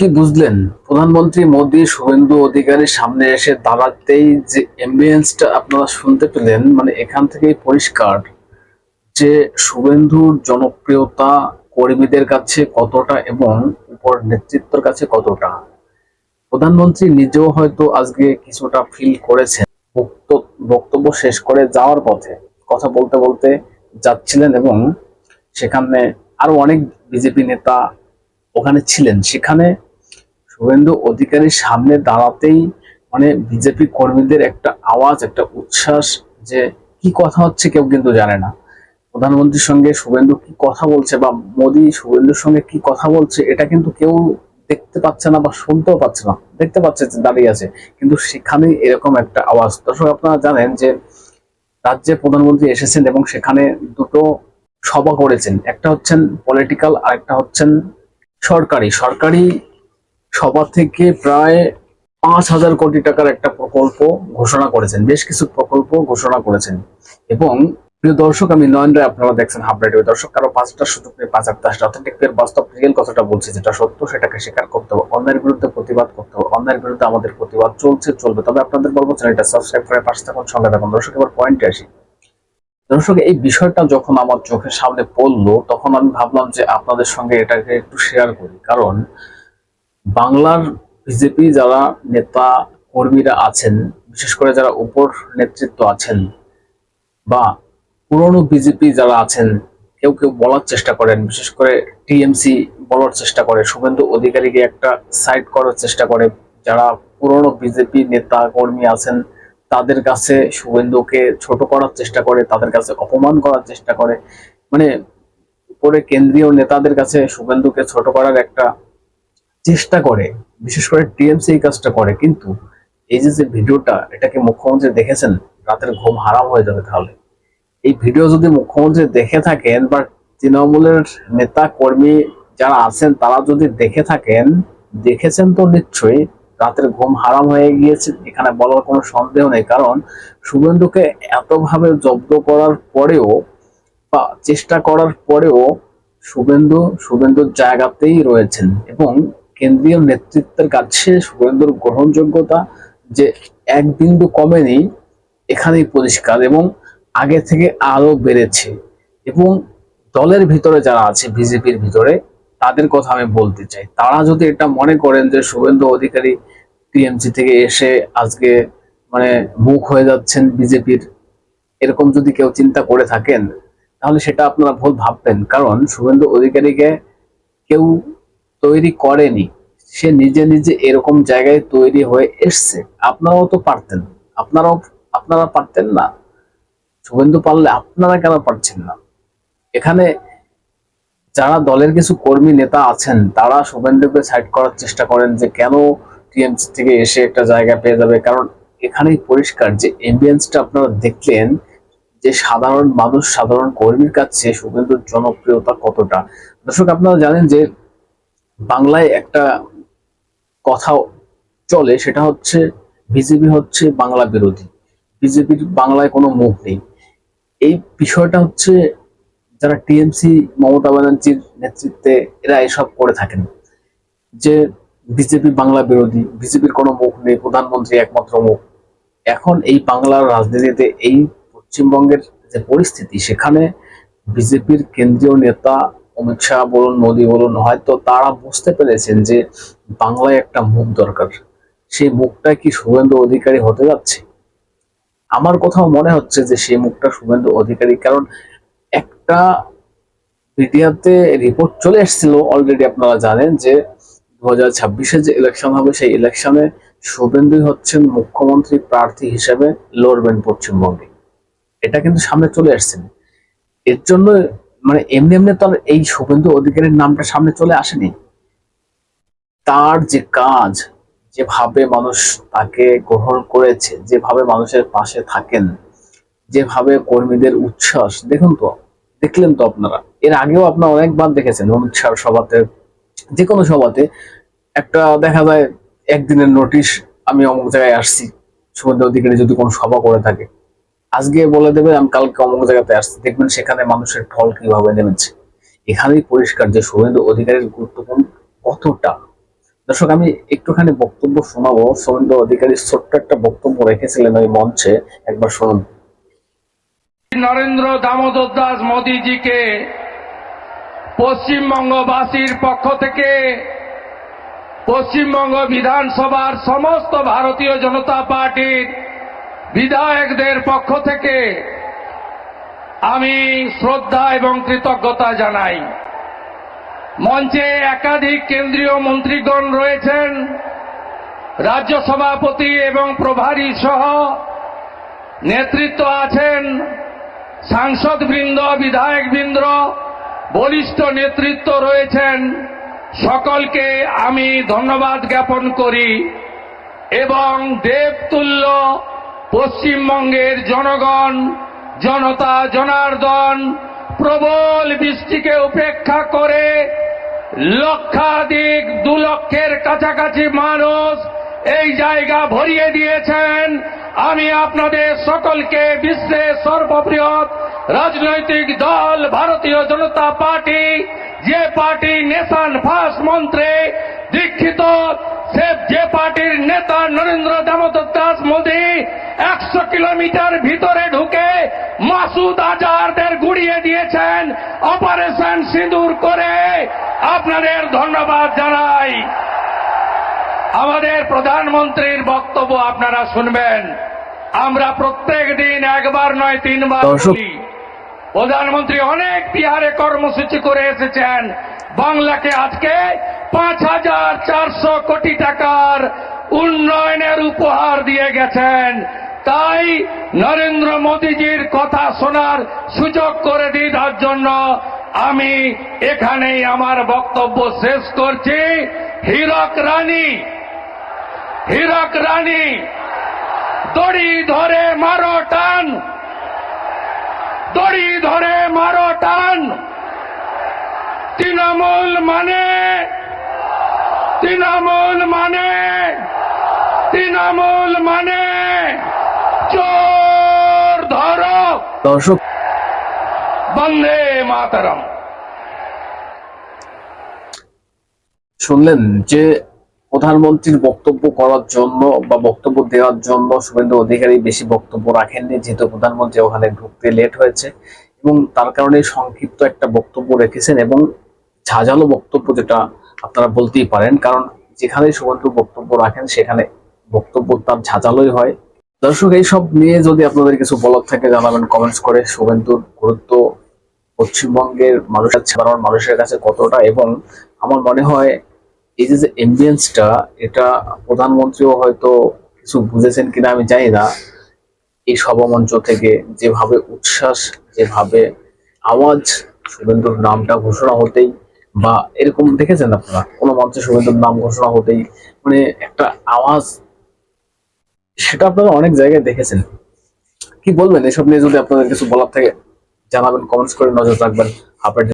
কি বুঝলেন? প্রধানমন্ত্রী মোদী শুভেন্দু অধিকারীর সামনে এসে দাঁড়াতেই যে অ্যাম্বিয়েন্সটা আপনারা শুনতে পেলেন মানে এখান থেকেই পরিষ্কার যে শুভেন্দুর জনপ্রিয়তা কর্মীদের কাছে কতটা এবং উপর নেতৃত্বের কাছে কতটা। প্রধানমন্ত্রী নিজেও হয়তো আজকে কিছুটা ফিল করেছেন। বক্ত- বক্তব্য শেষ করে যাওয়ার পথে কথা বলতে বলতে যাচ্ছিলেন এবং সেখানে আরও অনেক বিজেপি নেতা ওখানে ছিলেন। সেখানে শুভেন্দু অধিকারীর সামনে দাঁড়াতেই মানে বিজেপি কর্মীদের একটা আওয়াজ, একটা উচ্ছ্বাস যে কি কথা হচ্ছে কেউ কিন্তু জানে না। প্রধানমন্ত্রীর সঙ্গে শুভেন্দু কি কথা বলছে বা মোদী শুভেন্দুর সঙ্গে কি কথা বলছে, এটা কিন্তু কেউ দেখতে পাচ্ছে না বা শুনতেও পাচ্ছে না। দেখতে পাচ্ছে দাঁড়িয়ে আছে, কিন্তু সেখানে এরকম একটা আওয়াজ। দর্শক, আপনারা জানেন যে রাজ্যে প্রধানমন্ত্রী এসেছেন এবং সেখানে দুটো সভা করেছেন। একটা হচ্ছেন পলিটিক্যাল আর একটা হচ্ছেন সরকারি। সরকারি সভা থেকে প্রায় পাঁচ হাজার কোটি টাকার একটা প্রকল্প ঘোষণা করেছেন, বেশ কিছু প্রকল্প ঘোষণা করেছেন। এবং প্রিয় দর্শক, আমি নয়ন রায় আপনারা দেখছেন হাফ রাইড দর্শক, কারও পাঁচটা সুযোগ নেই, পাঁচ আটটা অথেন্টিক এর বাস্তব রিয়েল কথাটা বলছি, যেটা সত্য, সেটাকে স্বীকার করতে হবে। অন্যায়ের বিরুদ্ধে প্রতিবাদ করতে হবে। অন্যের বিরুদ্ধে আমাদের প্রতিবাদ চলছে, চলবে। তবে আপনাদের বলব, চ্যানেলটা সাবস্ক্রাইব করে পাশে থাকুন, সঙ্গে থাকুন। দর্শক, এবার পয়েন্টে আসি। দর্শক, এই বিষয়টা যখন আমার চোখের সামনে পড়ল, তখন আমি ভাবলাম যে আপনাদের সঙ্গে এটাকে একটু শেয়ার করি। কারণ বাংলার বিজেপি যারা নেতা কর্মীরা আছেন, বিশেষ করে যারা উপর নেতৃত্ব আছেন বা পুরনো বিজেপি যারা আছেন, কেউ কেউ বলার চেষ্টা করেন, বিশেষ করে টিএমসি বলার চেষ্টা করে, শুভেন্দু অধিকারীকে একটা সাইড করার চেষ্টা করে, যারা পুরনো বিজেপি নেতা কর্মী আছেন, তাদের কাছে শুভেন্দুকে ছোট করার চেষ্টা করে, তাদের কাছে অপমান করার চেষ্টা করে। মানে উপরে কেন্দ্রীয় নেতাদের কাছে শুভেন্দুকে ছোট করার একটা চেষ্টা করে, বিশেষ করে টিএমসি এই কাজটা করে, কিন্তু এই যে যে ভিডিওটা, এটাকে মুখ্যমন্ত্রী দেখেছেন, রাতের ঘুম হারাম হয়ে যাবে তাহলে। এই ভিডিও যদি মুখ্যমন্ত্রী দেখে থাকেন বা তৃণমূলের নেতা, কর্মী যারা আছেন, তারা যদি দেখে থাকেন, দেখেছেন তো নিশ্চয়ই রাতের ঘুম হারাম হয়ে গিয়েছে, এখানে বলার কোনো সন্দেহ নেই, কারণ শুভেন্দুকে এতভাবে জব্দ করার পরেও বা চেষ্টা করার পরেও শুভেন্দু, শুভেন্দুর জায়গাতেই রয়েছেন এবং কেন্দ্রীয় নেতৃত্বের কাছে শুভেন্দুর গ্রহণযোগ্যতা যে এক বিন্দু কমেনি, এখানেই পরিষ্কার এবং আগে থেকে আরও বেড়েছে। এবং দলের ভিতরে যারা আছে, বিজেপির ভিতরে, তাদের কথা আমি বলতে চাই। তারা যদি এটা মনে করেন যে শুভেন্দু অধিকারী টিএমসি থেকে এসে আজকে মানে মুখ হয়ে যাচ্ছেন বিজেপির, এরকম যদি কেউ চিন্তা করে থাকেন, তাহলে সেটা আপনারা ভুল ভাববেন। কারণ শুভেন্দু অধিকারীকে কেউ তৈরি করেনি, সে নিজে নিজে এরকম জায়গায় তৈরি হয়ে এসছে। আপনারাও তো পারতেন, আপনারাও, আপনারা পারতেন না। শুভেন্দু পারলে আপনারা কেন পারছেন না? এখানে যারা দলের কিছু কর্মী নেতা আছেন, তারা শুভেন্দুকে সাইড করার চেষ্টা করেন যে কেন টিএমসি থেকে এসে একটা জায়গা পেয়ে যাবে। কারণ এখানেই পরিষ্কার যে এম্বিয়েন্সটা আপনারা দেখলেন, যে সাধারণ মানুষ, সাধারণ কর্মীর কাছে শুভেন্দুর জনপ্রিয়তা কতটা। দর্শক, আপনারা জানেন যে বাংলায় একটা কথা চলে, সেটা হচ্ছে বিজেপি হচ্ছে বাংলা বিরোধী। বিজেপির বাংলায় কোনো মুখ নেই। এই বিষয়টা হচ্ছে যারা টিএমসি, মমতা ব্যানার্জির নেতৃত্বে এরা এসব করে থাকেন, যে বিজেপি বাংলা বিরোধী, বিজেপির কোনো মুখ নেই, প্রধানমন্ত্রী একমাত্র মুখ। এখন এই বাংলার রাজনীতিতে, এই পশ্চিমবঙ্গের যে পরিস্থিতি, সেখানে বিজেপির কেন্দ্রীয় নেতা অমিত শাহ বলুন, মোদী বলুন, হয়তো তারা বুঝতে পেরেছেন যে বাংলায় একটা মুখ দরকার। সেই মুখটা কি শুভেন্দু অধিকারী হতে যাচ্ছে? আমার কোথাও মনে হচ্ছে যে সেই মুখটা শুভেন্দু অধিকারী, কারণ একটা মিডিয়াতে রিপোর্ট চলে এসেছিল অলরেডি আপনারা জানেন যে দু হাজার ছাব্বিশে যে ইলেকশন হবে, সেই ইলেকশনে শুভেন্দু হচ্ছেন মুখ্যমন্ত্রী প্রার্থী হিসেবে লড়বেন পশ্চিমবঙ্গে। এটা কিন্তু সামনে চলে আসছেন এর জন্য মানে এমনি এমনি তো এই শুভেন্দু অধিকারীর নামটা সামনে চলে আসেনি। তার যে কাজ, যেভাবে মানুষ তাকে গ্রহণ করেছে, যেভাবে মানুষের পাশে থাকেন, যেভাবে কর্মীদের উচ্ছ্বাস, দেখুন তো, দেখলেন তো আপনারা। এর আগেও আপনারা অনেকবার দেখেছেন শাহর সভাতে যে কোনো সভাতে একটা দেখা যায়, একদিনের নোটিশ আমি অমুক জায়গায় আসছি, শুভেন্দু অধিকারী যদি কোনো সভা করে থাকে। আজকে বলে দেবে, আমি কালকে অমুক জায়গাতে আসছি, দেখবেন সেখানে মানুষের ঢল কীভাবে নেমেছে। এখানেই পরিষ্কার যে শুভেন্দু অধিকারীর গুরুত্বপূর্ণ কতটা দর্শক, আমি একটুখানি বক্তব্য শোনাবো। শুভেন্দু অধিকারী ছোট্ট একটা বক্তব্য রেখেছিলেন ওই মঞ্চে, একবার শুনুন। নরেন্দ্র দামোদর দাস মোদীজিকে পশ্চিমবঙ্গবাসীর পক্ষ থেকে পশ্চিমবঙ্গ বিধানসভার সমস্ত ভারতীয় জনতা পার্টির বিধায়কদের পক্ষ থেকে আমি শ্রদ্ধা এবং কৃতজ্ঞতা জানাই। মঞ্চে একাধিক কেন্দ্রীয় মন্ত্রীগণ রয়েছেন, রাজ্য সভাপতি এবং প্রভারী সহ নেতৃত্ব আছেন, সাংসদবৃন্দ, বিধায়কবৃন্দ বরিষ্ঠ নেতৃত্ব রয়েছেন। সকলকে আমি ধন্যবাদ জ্ঞাপন করি এবং দেবতুল্য পশ্চিমবঙ্গের জনগণ, জনতা, জনার্দন প্রবল বৃষ্টিকে উপেক্ষা করে লক্ষাধিক দু লক্ষের কাছাকাছি মানুষ এই জায়গা ভরিয়ে দিয়েছেন। আমি আপনাদের সকলকে বিশ্বের সর্ববৃহৎ রাজনৈতিক দল, ভারতীয় জনতা পার্টি, যে পার্টি নেশান ফার্স্ট মন্ত্রে দীক্ষিত সে যে পার্টির নেতা নরেন্দ্র দামোদর দাস মোদী একশো কিলোমিটার ভিতরে ঢুকে মাসুদ আজারদের গুড়িয়ে দিয়েছেন অপারেশন সিঁদুর করে। আপনাদের ধন্যবাদ জানাই। আমাদের প্রধানমন্ত্রীর বক্তব্য আপনারা শুনবেন। আমরা প্রত্যেক দিন একবার নয় তিনবার প্রধানমন্ত্রী অনেক বিহারে কর্মসূচি করে এসেছেন। বাংলাকে আজকে পাঁচ হাজার চারশো কোটি টাকার উন্নয়নের উপহার দিয়ে গেছেন। তাই নরেন্দ্র মোদীজির কথা শোনার সুযোগ করে দিই তার জন্য। আমি এখানেই আমার বক্তব্য শেষ করছি। হীরক রানী হীরক রানী, দড়ি ধরে মারো টান। দড়ি ধরে মারো টান। তৃণমূল মানে তৃণমূল মানে তৃণমূল মানে চোর ধরো। দর্শক বন্দে মাতরম। শুনলেন যে প্রধানমন্ত্রীর বক্তব্য করার জন্য বা বক্তব্য দেওয়ার জন্য শুভেন্দু অধিকারী বেশি বক্তব্য রাখেননি যেহেতু প্রধানমন্ত্রী ওখানে ঢুকতে লেট হয়েছে এবং তার কারণে সংক্ষিপ্ত একটা বক্তব্য রেখেছেন এবং ঝাঁঝালো বক্তব্য যেটা আপনারা বলতেই পারেন, কারণ যেখানে শুভেন্দু বক্তব্য রাখেন, সেখানে বক্তব্য তার ঝাঁঝালোই হয়। দর্শক, এইসব নিয়ে যদি আপনাদের কিছু বলার থাকে, জানাবেন কমেন্টস করে। শুভেন্দুর গুরুত্ব পশ্চিমবঙ্গের মানুষের সাধারণ মানুষের কাছে কতটা এবং আমার মনে হয় এই যে যে এম্বিয়েন্সটা এটা প্রধানমন্ত্রীও হয়তো কিছু বুঝেছেন কিনা আমি জানি না। এই সভামঞ্চ থেকে যেভাবে উচ্ছ্বাস, যেভাবে আওয়াজ শুভেন্দুর নামটা ঘোষণা হতেই বা এরকম দেখেছেন আপনারা? কোনো মঞ্চে শুভেন্দুর নাম ঘোষণা হতেই মানে একটা আওয়াজ, সেটা আপনারা অনেক জায়গায় দেখেছেন। কি বলবেন এসব নিয়ে যদি আপনাদের কিছু বলার থাকে, জানাবেন কমেন্টস করে নজর রাখবেন। আপনার